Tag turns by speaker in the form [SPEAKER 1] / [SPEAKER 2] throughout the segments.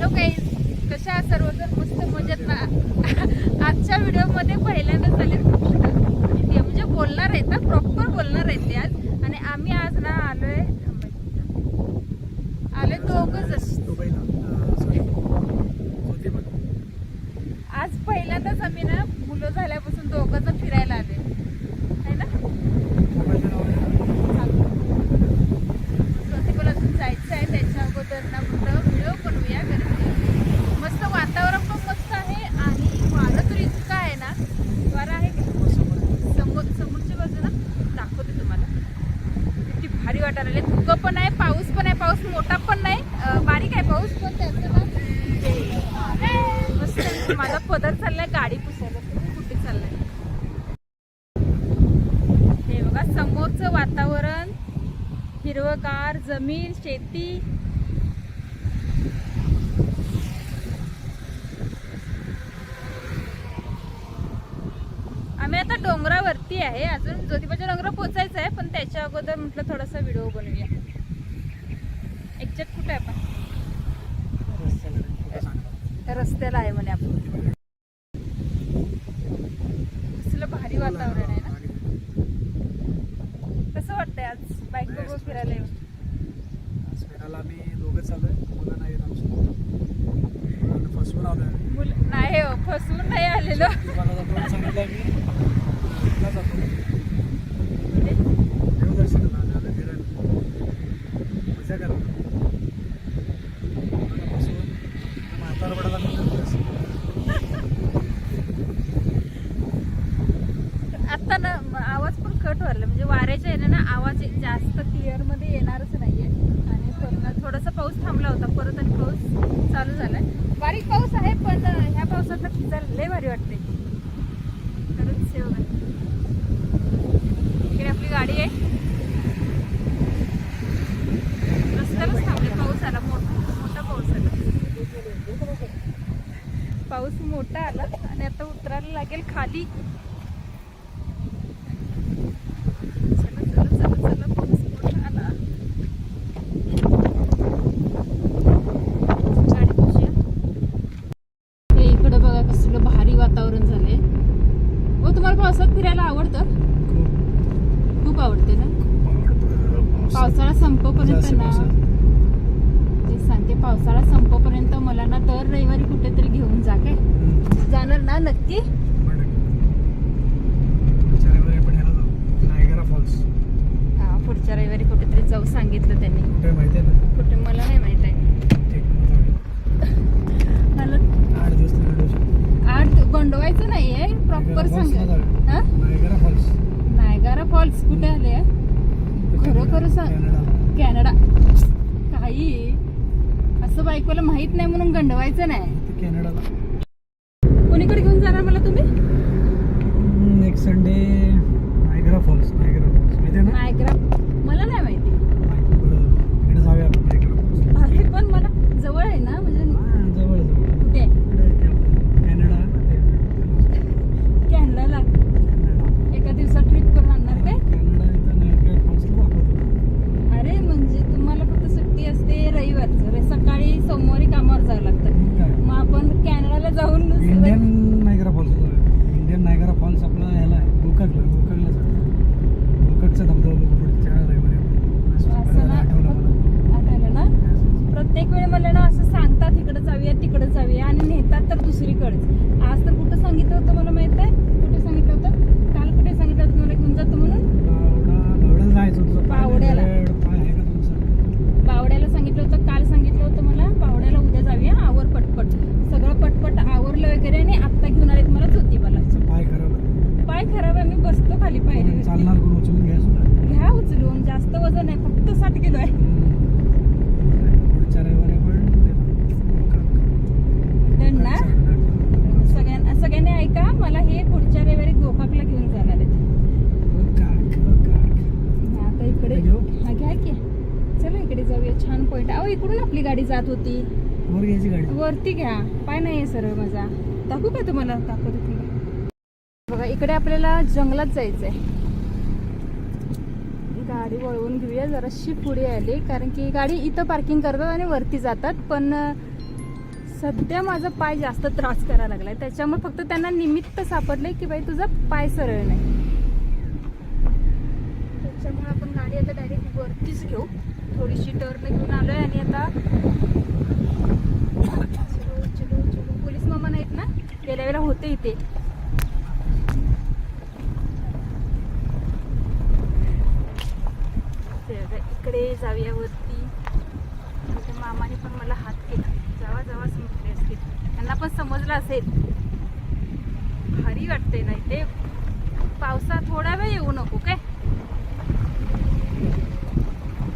[SPEAKER 1] Hello काही कशा सर्वजण मस्त मजेत ना. आजच्या व्हिडिओमध्ये पहिल्यांदाच आले ते म्हणजे बोलणार आहेत ना प्रॉपर बोलणार आहेत ते आज. आणि आम्ही आज ना आलोय आलोय दोघच आज पहिल्यांदाच आम्ही ना मुलं झाल्यापासून दोघं फिरायला आले आहे ना
[SPEAKER 2] मोबाईलचं नाव आहे
[SPEAKER 1] प्रतिभाला अजून जायचं आहे त्याच्या अगोदर ना म्हटलं व्हिडिओ बनवूया कारण की मस्त वातावरण पण मस्त आहे आणि वारं तर इतकं आहे ना वारं आहे का समोर समोरच्या बाजूला दाखवते तुम्हाला किती भारी वाटायला लागले. धुकं पण आहे पाऊस पण आहे पाऊस मोठा पण नाही बारीक आहे पाऊस. पण त्याचं मस्त माझा पदर चाललाय गाडी पुसायला. कुठे चाललाय. हे बघा समोरचं वातावरण हिरवगार जमीन शेती आम्ही आता डोंगरावरती आहे. अजून ज्योतिबाच्या डोंगरा पोचायचं आहे पण त्याच्या अगोदर म्हटलं थोडासा व्हिडिओ बनवूया. एक्झॅक्ट कुठे आहे आपण? रस्त्याला आहे म्हणे आपण. कसलं भारी वातावरण
[SPEAKER 2] പരിപാടിയിലേക്ക്
[SPEAKER 1] पावसाळा संपेपर्यंत ना. ते सांगते पावसाळा संपेपर्यंत मला ना दर रविवारी कुठेतरी घेऊन जा काय? जाणार ना नक्की? हा पुढच्या रविवारी कुठेतरी जाऊ सांगितलं त्यांनी.
[SPEAKER 2] कुठे आहे
[SPEAKER 1] मला नाही माहीत आहे.
[SPEAKER 2] आहे, आठ
[SPEAKER 1] गंडवायचं नाहीये. प्रॉपर सांग. हा?
[SPEAKER 2] Niagara Falls.
[SPEAKER 1] कुठे आले खरं खरं सांग. कॅनडा काही असं बायकोला माहीत नाही म्हणून गंडवायचं नाही.
[SPEAKER 2] कॅनडाला.
[SPEAKER 1] कोणीकडे घेऊन जाणार मला तुम्ही?
[SPEAKER 2] Next Sunday Niagara Falls Niagara Falls माहिती आहे ना?
[SPEAKER 1] नायगरा मला नाही माहिती
[SPEAKER 2] माहिती बरं. तिकडे जाऊया आपण नायगरा फॉल्स
[SPEAKER 1] आहे पण मला जवळ आहे ना म्हणजे
[SPEAKER 2] हां, जवळ जवळ
[SPEAKER 1] कुठे
[SPEAKER 2] इकडे ते आपलं कॅनडा आहे ना ते
[SPEAKER 1] कॅनडाला
[SPEAKER 2] कॅनडा
[SPEAKER 1] एका दिवसात ट्रिप करून आणणार काय
[SPEAKER 2] कॅनडा इथं नायगरा फॉल्सला दाखवतो
[SPEAKER 1] अरे म्हणजे तुम्हाला फक्त सुट्टी असते रविवारचं रे सकाळी सोमवारी कामावर जावं लागतं
[SPEAKER 2] काय
[SPEAKER 1] मग आपण कॅनडाला जाऊन
[SPEAKER 2] Indian Niagara Falls Indian Niagara Falls आपला ह्याला आहे गोकाकला गोकाकला जातो गोकाकचा धबधबा बघू पुढच्या रविवारी आपण. असं
[SPEAKER 1] असं ना
[SPEAKER 2] आठवलं मला
[SPEAKER 1] आठवलं ना प्रत्येक वेळी मला ना असं सांगतात इकडे जाऊया तिकडे जाऊया आणि दुसरीकडेच. आज तर कुठं सांगितलं होतं मला माहीत आहे कुठे सांगितलं होतं काल कुठे सांगितलं होतं मला घेऊन जातो म्हणून
[SPEAKER 2] बावडा बावड्याला जायचं होतं पाय
[SPEAKER 1] बावड्याला.
[SPEAKER 2] नाही, पाय आहे का तुमचा
[SPEAKER 1] बावड्याला सांगितलं होतं काल सांगितलं होतं मला बावड्याला उद्या जाऊया आवर पटपट सगळं पटपट आवरलं वगैरे आणि आत्ता घेऊन आलेत मला ज्योतिबाला
[SPEAKER 2] तुमचा पाय खराब आहे
[SPEAKER 1] पाय खराब आहे मी बसतो खाली पायरी
[SPEAKER 2] चालणार कोण उचलून घ्यायचं ना
[SPEAKER 1] घ्या उचलून जास्त वजन आहे फक्त साठ किलो आहे
[SPEAKER 2] पुढच्या रविवारी आपण
[SPEAKER 1] डन ना सगळ्यांना सगळ्यांनी ऐका मला हे पुढच्या रविवारी गोकाकला घेऊन जाणार आहेत आता इकडे
[SPEAKER 2] इकडे घेऊ?
[SPEAKER 1] हा घ्या की चला इकडे जाऊया छान पॉईंट अहो इकडून आपली गाडी जात होती.
[SPEAKER 2] वर घ्यायची गाडी.
[SPEAKER 1] वरती घ्या. पाय नाही आहे सरळ माझा. दाखवू का तुम्हाला? दाखवते तुम्ही बघा इकडे आपल्याला जंगलात जायचंय. गाडी वळवून घेऊया जराशी पुढे आली. कारण की गाडी इथं पार्किंग करतात आणि वरती जातात. पण सध्या माझा पाय जास्त त्रास करायला लागलाय. त्याच्यामुळे फक्त त्यांना निमित्त सापडलंय की बाई तुझा पाय सरळ नाही. त्याच्यामुळे आपण गाडी आता डायरेक्ट वरतीच घेऊ. थोडीशी टर्न घेऊन आलोय आणि आता चलो चलो चलो पोलीस मामा नाहीत ना? गेल्या वेळेला होते इथे. ते इकडे जाऊया वरती मामाने पण मला हात केला. जावा जावा समजले असतील. त्यांना पण समजलं असेल. भारी वाटते ना इथे. पावसा थोडा वेळ येऊ नको काय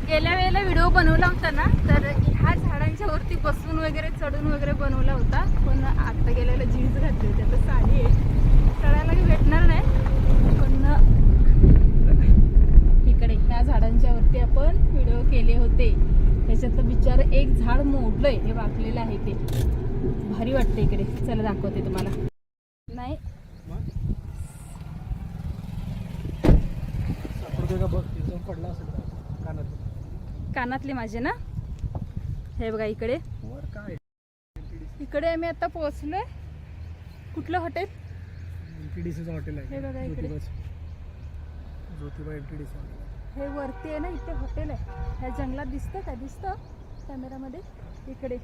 [SPEAKER 1] गेल्या वेळेला व्हिडिओ बनवला होता ना तर ह्या झाडांच्या वरती बसून वगैरे चढून वगैरे बनवला होता. पण आता गेल्याला जीन्स घातली होती आता साडी आहे. चढायला भेटणार नाही. पण इकडे ह्या झाडांच्या वरती आपण व्हिडिओ केले होते. त्याच्यातलं बिचार एक झाड मोडलंय हे वाकलेलं आहे ते. भारी वाटतं इकडे. चला दाखवते तुम्हाला. नाही.
[SPEAKER 2] पडला असेल.
[SPEAKER 1] कानातले माझे ना? हे बघा इकडे.
[SPEAKER 2] काय?
[SPEAKER 1] इकडे आम्ही आता पोहोचलोय. कुठलं हॉटेल
[SPEAKER 2] हॉटेल आहे.
[SPEAKER 1] हे बघा इकडे. हे वरती आहे ना इथे हॉटेल आहे. ह्या जंगलात दिसतं का? दिसतं कॅमेरामध्ये इकडे.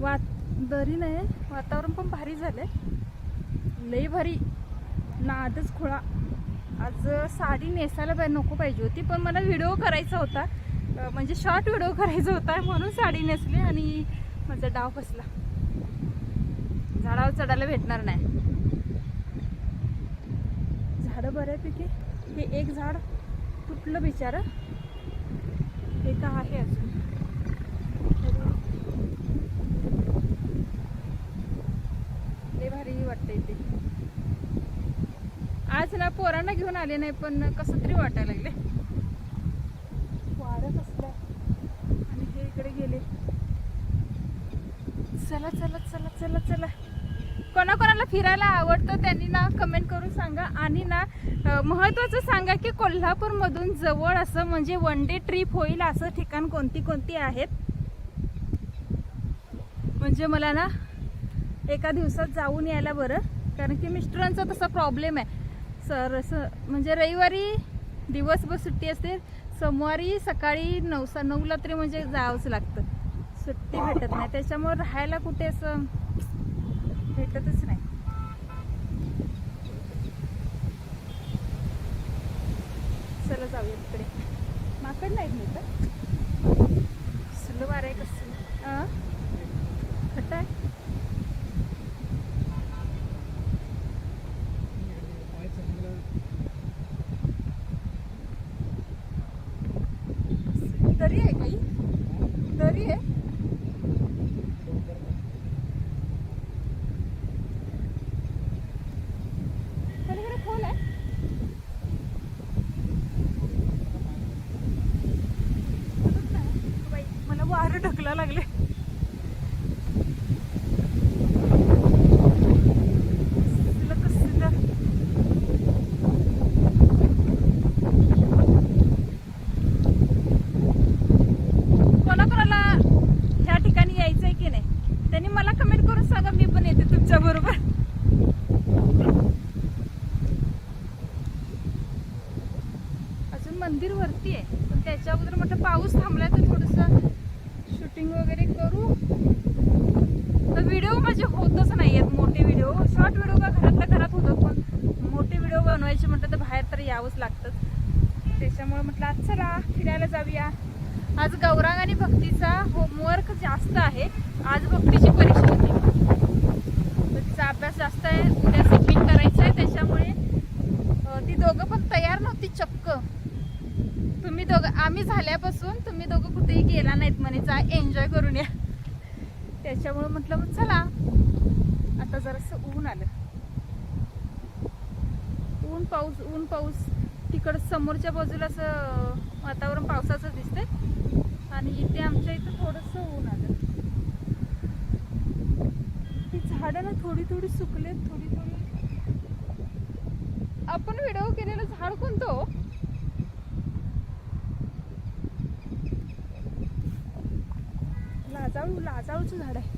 [SPEAKER 1] वात दरी नाही वातावरण पण भारी झालंय. लई भारी. नादच खुळा. आज साडी नेसायला पाहिजे नको पाहिजे होती पण मला व्हिडिओ करायचा होता. म्हणजे शॉर्ट व्हिडिओ करायचा होता म्हणून साडी नेसली आणि माझा डाव फसला. झाडावर चढायला भेटणार नाही. झाडं बऱ्यापैकी हे एक झाड तुटलं बिचारं. हे का आहे अजून लय भारी वाटतं इथे आज पोरांना घेऊन आले नाही पण कसं तरी वाटायला लागले. वारं कसलं. आणि हे इकडे गेले. चला चला चला चला चला. कोणाकोणाला फिरायला आवडतं त्यांनी ना कमेंट करून सांगा. आणि ना अं, महत्त्वाचं सांगा की कोल्हापूरमधून जवळ असं म्हणजे वन डे ट्रिप होईल असं ठिकाण कोणती कोणती आहेत? म्हणजे मला ना एका दिवसात जाऊन यायला बरं. कारण की मिस्टरांचा तसा प्रॉब्लेम आहे. सर असं म्हणजे रविवारी दिवसभर सुट्टी असते. सोमवारी सकाळी नऊ सा नऊला तरी म्हणजे जावंच लागतं. सुट्टी भेटत नाही. त्याच्यामुळे राहायला कुठे असं भेटतच नाही. चला जाऊया तिकडे. माकड नाहीत नाही तर कसलं आहे कसं खट आहे
[SPEAKER 2] पाय चांगलं
[SPEAKER 1] दरी आहे काही दरी आहे पलीकडे खोल आहे बघत नाही. बाई, मला वारं ढकला लागले कसलं कसलं कोणाकोणाला ह्या ठिकाणी यायचंय की नाही त्यांनी मला कमेंट करून सांगा मी पण येते तुमच्या बरोबर अजून मंदिर वरती आहे पण त्याच्या अगोदर म्हटलं पाऊस थांबलाय तर थोडस शूटिंग वगैरे करू तर व्हिडिओ माझे होतच नाही आहेत मोठे व्हिडिओ शॉर्ट व्हिडिओ का घरातल्या घरात होतं पण मोठे व्हिडिओ बनवायचे म्हटलं तर बाहेर तर यावंच लागतं त्याच्यामुळे म्हटलं आज चला फिरायला जाऊया आज गौरांग आणि भक्तीचा होमवर्क जास्त आहे आज भक्तीची परीक्षा होती तर तिचा अभ्यास जास्त आहे उद्या सबमिट करायचा आहे त्याच्यामुळे अं, ती दोघं पण तयार नव्हती चक्क तुम्ही दोघं आम्ही झाल्यापासून तुम्ही दोघं कुठेही गेला नाहीत म्हणे. जा एन्जॉय करून या. त्याच्यामुळे म्हटलं मग चला. आता जरासं ऊन आलं. ऊन पाऊस ऊन पाऊस. तिकडं समोरच्या बाजूला असं वातावरण पावसाचं दिसतंय. आणि इथे आमच्या इथं थोडस ऊन आलं. ही झाडं ना थोडी थोडी सुकलेत थोडी थोडी. आपण व्हिडिओ केलेलं झाड कोणतं हो लाजाळू लाजाळूचं झाड आहे.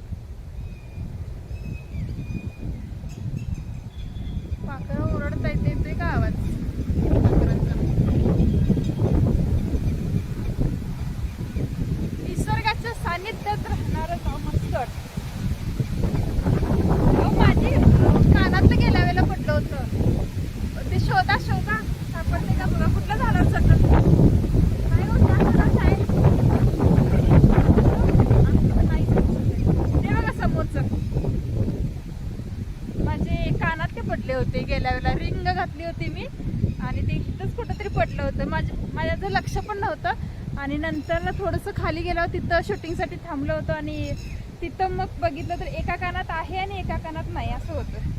[SPEAKER 1] पाखरं ओरडता येते येतोय का आवाज पाखरांचा निसर्गाच्या सानिध्यात राहणारं गाव मस्त वाटतं. अहो, माझी अं, कानातलं गेल्या वेळेला पडलं होतं ते शोधा शोधा सापडते का बघा कुठल्या झाडावर चढलं नाही हो, त्या झाडावर आहे. नाही ते बघा समोरचं माझे कानात ते पडले होते गेल्या वेळेला रिंग घातली होती मी. आणि ते इथंच कुठंतरी पडलं होतं. माझ्या माझ्याचं लक्ष पण नव्हतं. आणि नंतर ना थोडंसं खाली गेलं तिथं शूटिंगसाठी थांबलं होतं. आणि तिथं मग बघितलं तर एका कानात आहे आणि एका कानात नाही असं होतं.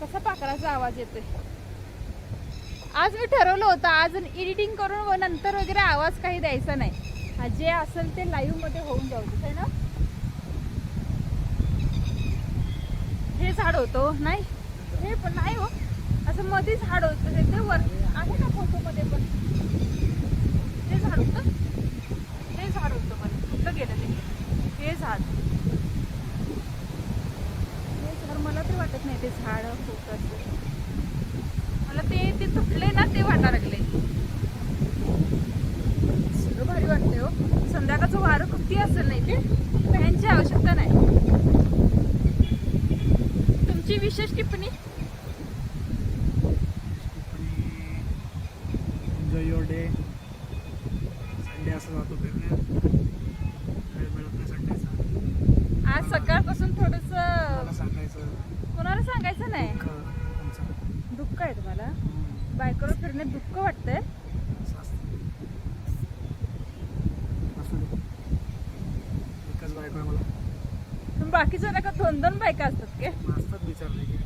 [SPEAKER 1] कसा पाकराचा आवाज येतोय. आज मी ठरवलं होतं आज एडिटिंग करून व नंतर वगैरे आवाज काही द्यायचा नाही. जे असेल ते लाईव्हमध्ये होऊन जाऊ दे ना? हे झाड होतं नाही? हे पण नाही हो. असं मध्ये झाड होतं ते- ते वर आहे ना फोटो मध्ये पण. ते झाड होतं. ते झाड होतं पण. कुठं गेलं ते? हे झाड. हे झाड मला ते वाटत नाही ते झाड होतं मला ते ते तुटले ना ते वाटा लागले. सगळं भारी वाटतंय हो. संध्याकाळचं वारं किती असेल नाही ते? फॅनची आवश्यकता नाही. तुमची विशेष टिप्पणी?
[SPEAKER 2] एन्जॉय युअर डे संडे असं जातो फिरण्यात. वेळ मिळत नाही संडेचा
[SPEAKER 1] आज सकाळपासून थोडस
[SPEAKER 2] सांगायचं?
[SPEAKER 1] कोणाला सांगायचं नाही?
[SPEAKER 2] दुःख तुमचं
[SPEAKER 1] दुःख आहे तुम्हाला?
[SPEAKER 2] हम्म,
[SPEAKER 1] बायकोवर फिरण्यात दुःख वाटतंय.
[SPEAKER 2] एकच बायको आहे मला.
[SPEAKER 1] पण बाकीच्या नका दोन दोन बायका असतात काय
[SPEAKER 2] की.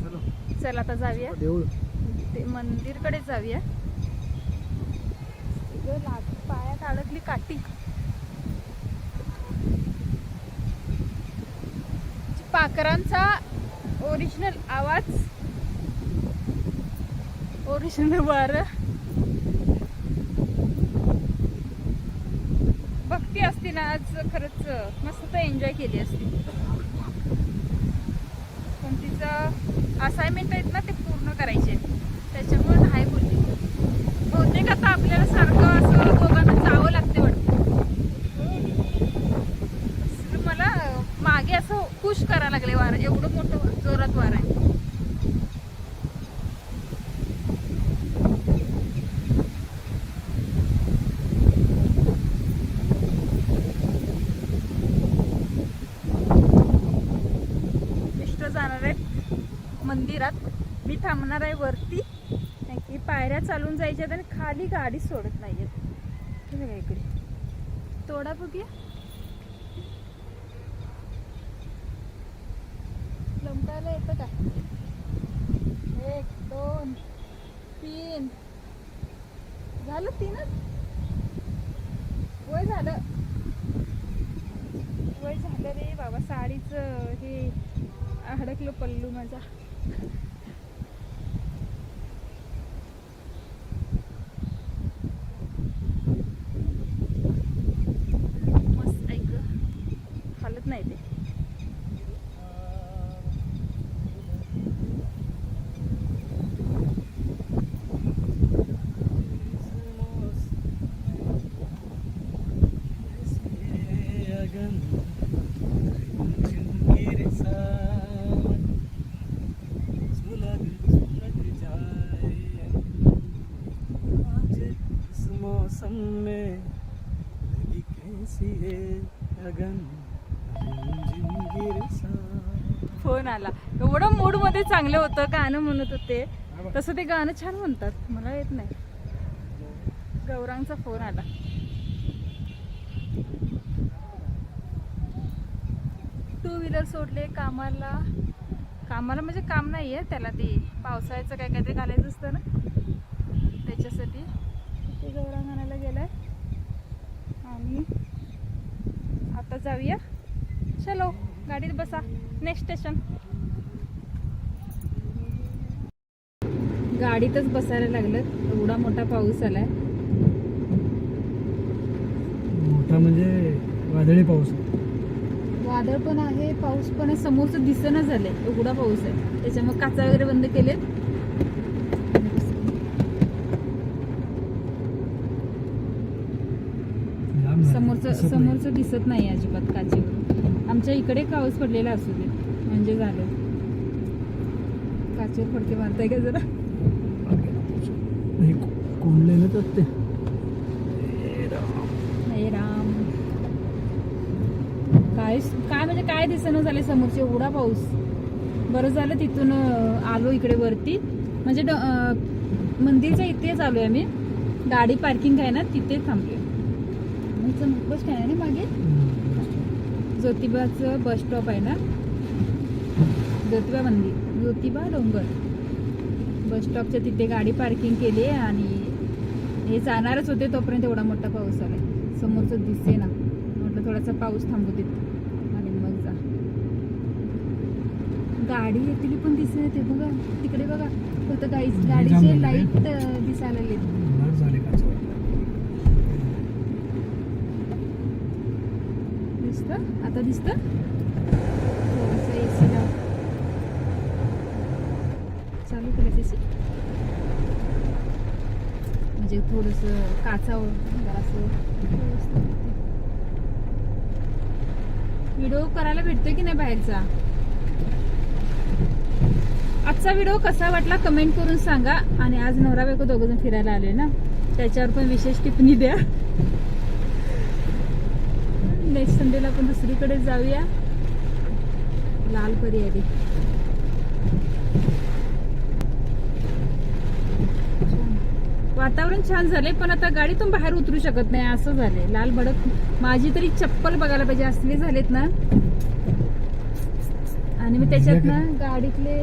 [SPEAKER 2] चलो.
[SPEAKER 1] चल आता जाऊया.
[SPEAKER 2] देऊळ.
[SPEAKER 1] ते मंदिरकडे जाऊया. लाग पायात अडकली काठी. पाखरांचा ओरिजिनल आवाज. ओरिजिनल वार. भक्ती आज खरंच मस्त एन्जॉय केली असती. पण तिचं असाइनमेंट आहेत ना ते पूर्ण करायचे त्याच्यामुळे नाही बोलली बहुतेक आता आपल्याला सारखं असं दोघांना जावं लागते वाटतं असं मला मागे असं पुश करायला लागले वारं एवढं मोठं जोरात वार आहे मिस्टर जाणार आहेत मंदिरात मी थांबणार आहे वरती. की पायऱ्या चालून जायच्या आणि खाली गाडी सोडत नाहीयेत हे इकडे. तोडा बघूया. लंकायला येतं का? एक दोन तीन. झालं तीनच? वय झालं. वय झालं रे बाबा. साडीचं हे अडकलं पल्लू माझा मस्त ऐक हालत नाही ते
[SPEAKER 2] मौसम में लगी कैसी है अगन जिंदगी सा
[SPEAKER 1] फोन आला ते चांगलं होतं गाणं म्हणत होते. तसं ते गाणं छान म्हणतात. मला येत नाही. गौरांगचा फोन आला. टू व्हीलर सोडले कामाला. कामाला म्हणजे काम नाही आहे त्याला ते. पावसाळ्याचं काय काय ते घालायचं असतं ना. त्याच्यासाठी. ते गौरांग आणायला गेलाय. आणि आता जाऊया. चलो गाडीत बसा. नेक्स्ट स्टेशन गाडीतच बसायला लागलं. एवढा मोठा पाऊस आलाय.
[SPEAKER 2] मोठा म्हणजे वादळी पाऊस.
[SPEAKER 1] वादळ पण आहे पाऊस पण आहे. समोरचं दिसणं झालंय. एवढा पाऊस आहे. त्याच्यामुळे काचा वगैरे बंद केलेत. समोरचं. समोरचं दिसत नाही अजिबात काचेवर. आमच्या इकडे पाऊस पडलेला असू दे. म्हणजे झालं. काचेवर फडके मारताय का जरा?
[SPEAKER 2] हे कोंडले ना तर ते?
[SPEAKER 1] हे राम. काय काय म्हणजे काय दिसेना झाले समोरचे? एवढा पाऊस. बरं झालं तिथून आलो इकडे वरती. म्हणजे मंदिरच्या इथेच आलोय आम्ही. गाडी पार्किंग आहे ना तिथे थांबलोय. बस स्टँड आहे ना मागे? ज्योतिबाचं बस स्टॉप आहे ना? ज्योतिबा मंदिर. ज्योतिबा डोंगर. बस स्टॉपच्या तिथे गाडी पार्किंग केली आणि हे जाणारच होते तोपर्यंत एवढा मोठा पाऊस आलाय. समोरचं दिसे ना. म्हटलं थोडासा पाऊस थांबू देत. आणि मग जा. गाडी येतील पण दिसे ते बघा. तिकडे बघा. फक्त गाडी
[SPEAKER 2] जाम
[SPEAKER 1] गाडीचे लाइट दिसायला दिसत? आता दिसत? चालू म्हणजे थोडस काचावर असं व्हिडिओ करायला भेटतोय की नाही बाहेरचा? आजचा व्हिडिओ कसा वाटला कमेंट करून सांगा. आणि आज नवरा बायको दोघ जण फिरायला आले ना त्याच्यावर पण विशेष टिप्पणी द्या. नेक्स्ट संडेला आपण दुसरीकडे जाऊया. लाल परी आली वातावरण छान झाले पण आता गाडीतून बाहेर उतरू शकत नाही असं झालंय. लाल भडक माझी तरी चप्पल बघायला पाहिजे असले झालेत ना. आणि मी त्याच्यात ना गाडीतले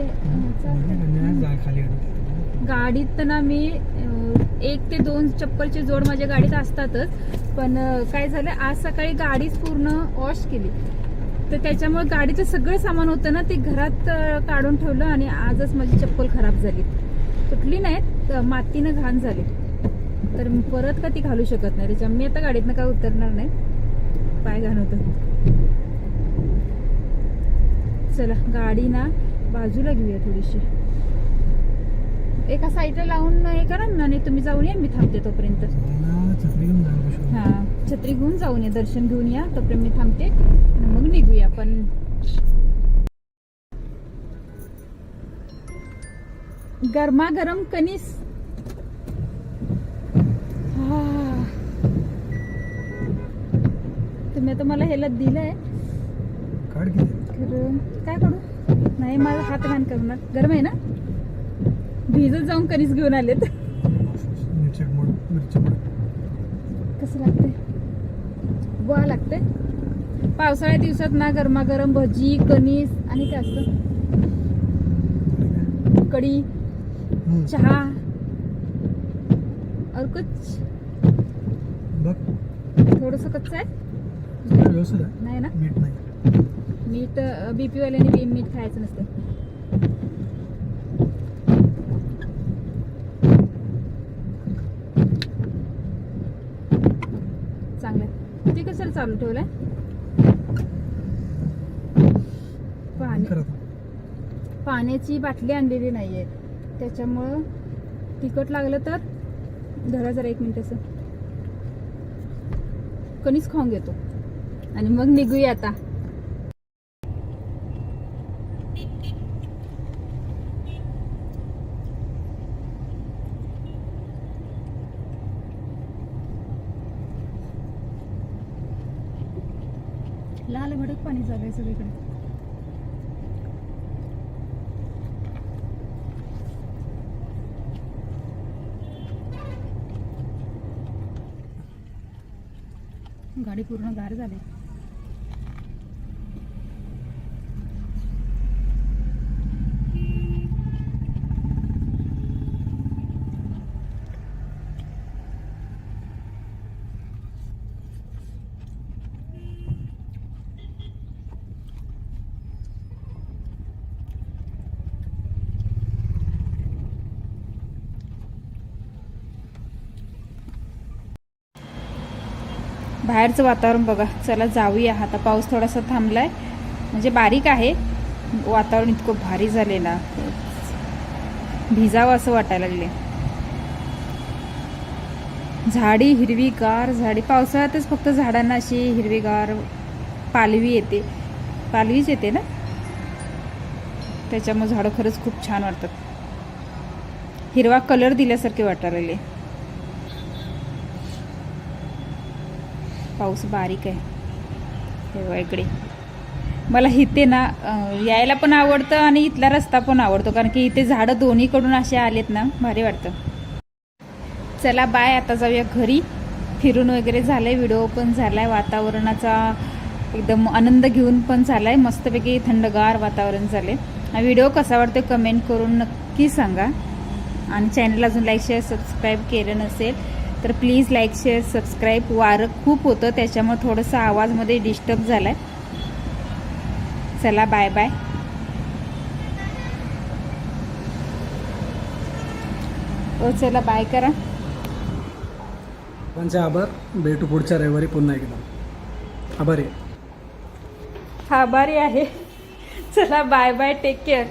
[SPEAKER 1] गाडीत ना मी एक ते दोन चप्पलचे जोड माझ्या गाडीत असतातच. पण काय झालं आज सकाळी गाडीच पूर्ण वॉश केली. तर त्याच्यामुळे गाडीचं सगळं सामान होतं ना ते घरात काढून ठेवलं आणि आजच माझी चप्पल खराब झाली. तुटली नाहीत मातीनं घाण झाली. तर परत का ती घालू शकत नाही? त्याच्या मी आता गाडीतनं काय उतरणार नाही. पाय घाण होतं चला गाडी ना बाजूला घेऊया थोडीशी. एका साईडला लावून हे करा ना नाही तुम्ही जाऊन या मी थांबते तोपर्यंत.
[SPEAKER 2] हां छत्री घेऊन
[SPEAKER 1] हा छत्री घेऊन जाऊन या दर्शन घेऊन या तोपर्यंत मी थांबते. मग निघूया आपण. गरमागरम कणीस. हा. तुम्ही आता मला ह्याला दिलंय. काय करू नाही माझा हात घाण करणार. गरम आहे ना? भिजत जाऊन कणीस घेऊन आलेत. कसं लागते गोळा लागते पावसाळ्या दिवसात ना गरमागरम भजी कणीस आणि काय असतं? कढी. चहा. और कुछ? थोडस कच्च आहे? नाही ना?
[SPEAKER 2] मीठ नाही.
[SPEAKER 1] मीठ बीपी वाल्याने बी मीठ खायचं नसतं. चांगलं. ते कसं चालू ठेवलंय? पाणी. पाण्याची बाटली आणलेली नाहीये त्याच्यामुळं तिखट लागलं तर धरा जरा एक मिनटाचं कणीच खाऊन घेतो. आणि मग निघूया आता. लाल भडक पाणी झालंय सगळीकडे. गाडी पूर्ण गार झाली. बाहेरचं वातावरण बघा. चला जाऊया. आता पाऊस थोडासा थांबलाय. म्हणजे बारीक आहे. वातावरण इतकं भारी झाले ना भिजावं असं वाटायला लागले झाडी हिरवीगार झाडी. पावसाळ्यातच फक्त झाडांना अशी हिरवीगार पालवी येते. पालवीच येते ना? त्याच्यामुळे झाडं खरंच खूप छान वाटतात. हिरवा कलर दिल्यासारखे वाटायला लागले. पाऊस बारीक आहे. हे इकडे. मला इथे ना यायला पण आवडतं आणि इथला रस्ता पण आवडतो कारण की इथे झाडं दोन्हीकडून असे आलेत ना भारी वाटतं. चला बाय आता जाऊया घरी. फिरून वगैरे झालंय व्हिडिओ पण झालाय वातावरणाचा एकदम आनंद घेऊन पण झालाय. मस्तपैकी थंडगार वातावरण झाले व्हिडिओ कसा वाटतो कमेंट करून नक्की सांगा. आणि चॅनल अजून लाईक शेअर सबस्क्राईब केलं नसेल तर प्लीज लाईक शेअर सबस्क्राईब वारं खूप होतं. त्याच्यामुळे थोडंसं आवाजमध्ये डिस्टर्ब झालाय. चला बाय बाय ओ चला बाय करा.
[SPEAKER 2] त्यांचे आभार. भेटू पुढच्या रविवारी पुन्हा एकदा. आभारी आहे.
[SPEAKER 1] आभारी आहे. चला बाय बाय टेक केअर